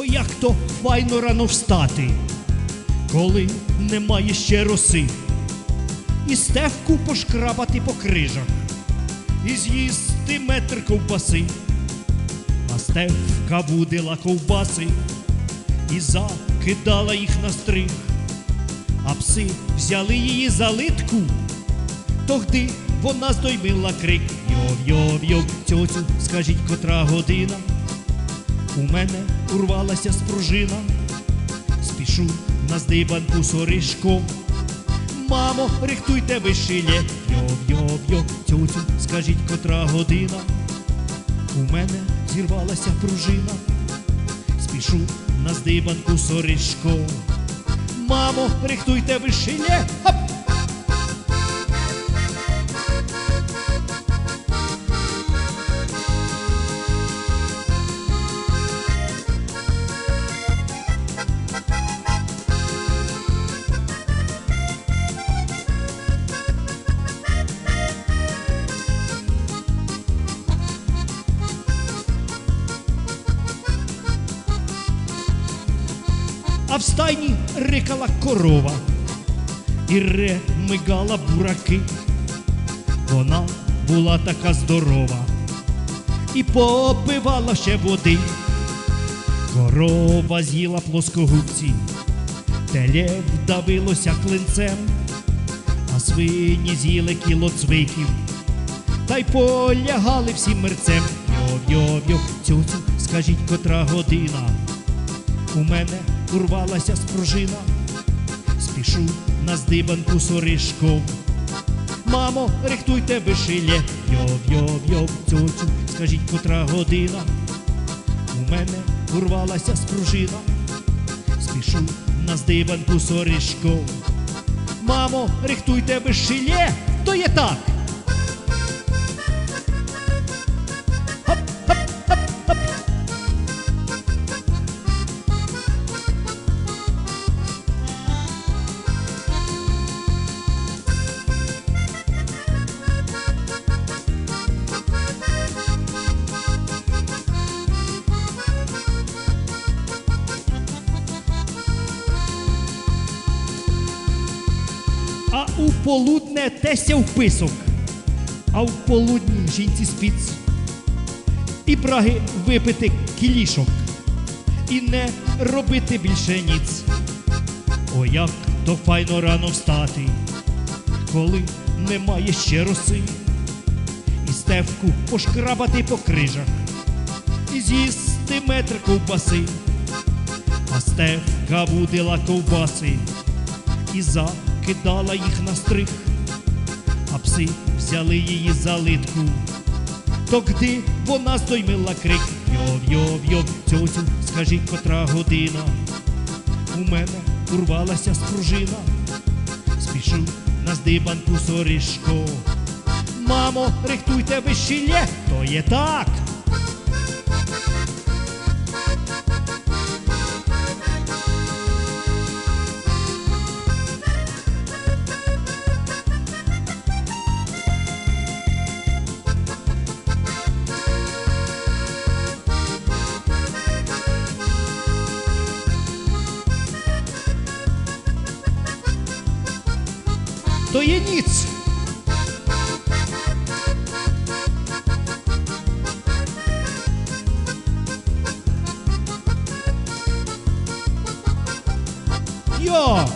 О, як то файно рано встати, коли немає ще роси, і стевку пошкрабати по крижах, і з'їсти метр ковбаси, а стевка будила ковбаси і закидала їх на стриг, а пси взяли її за литку, тогди вона здоймила крик. Йов-йов-йов, цьоцю, скажіть, котра година. У мене урвалася спружина, спішу на здибанку соришком. Мамо, рихтуйте вишилє, йов-йов-йов, цьоцю, скажіть, котра година. У мене зірвалася пружина, спішу на здибанку соришком. Мамо, рихтуйте вишилє, а в стайні рикала корова і ре мигала бураки. Вона була така здорова і попивала ще води. Корова з'їла плоскогубці, теле вдавилося клинцем, а свині з'їли кіло цвиків, та й полягали всі мерцем. Йов-йов-йов, цюцю, скажіть, котра година. У мене урвалася спружина, спішу на здибанку соришком. Мамо, рихтуйте вишилє, йов-йов-йов, цьоцю, скажіть, котра година. У мене урвалася спружина, спішу на здибанку соришком. Мамо, рихтуйте вишилє, то є так. У полудне теся в писок, а в полудні жінці спіц. І браги випити кілішок, і не робити більше ніц. О, як то файно рано встати, коли немає ще роси, і стевку пошкрабати по крижах, і з'їсти метр ковбаси, а стевка будила ковбаси і закидала їх на стрих, а пси взяли її за литку. Тогди вона здоймила крик Йов-йов-йов, цьоцю, скажіть, котра година. У мене урвалася спружина, спішу на здибанку сорішко. Мамо, рихтуйте вишілє, то є так. Є ніц. Йо!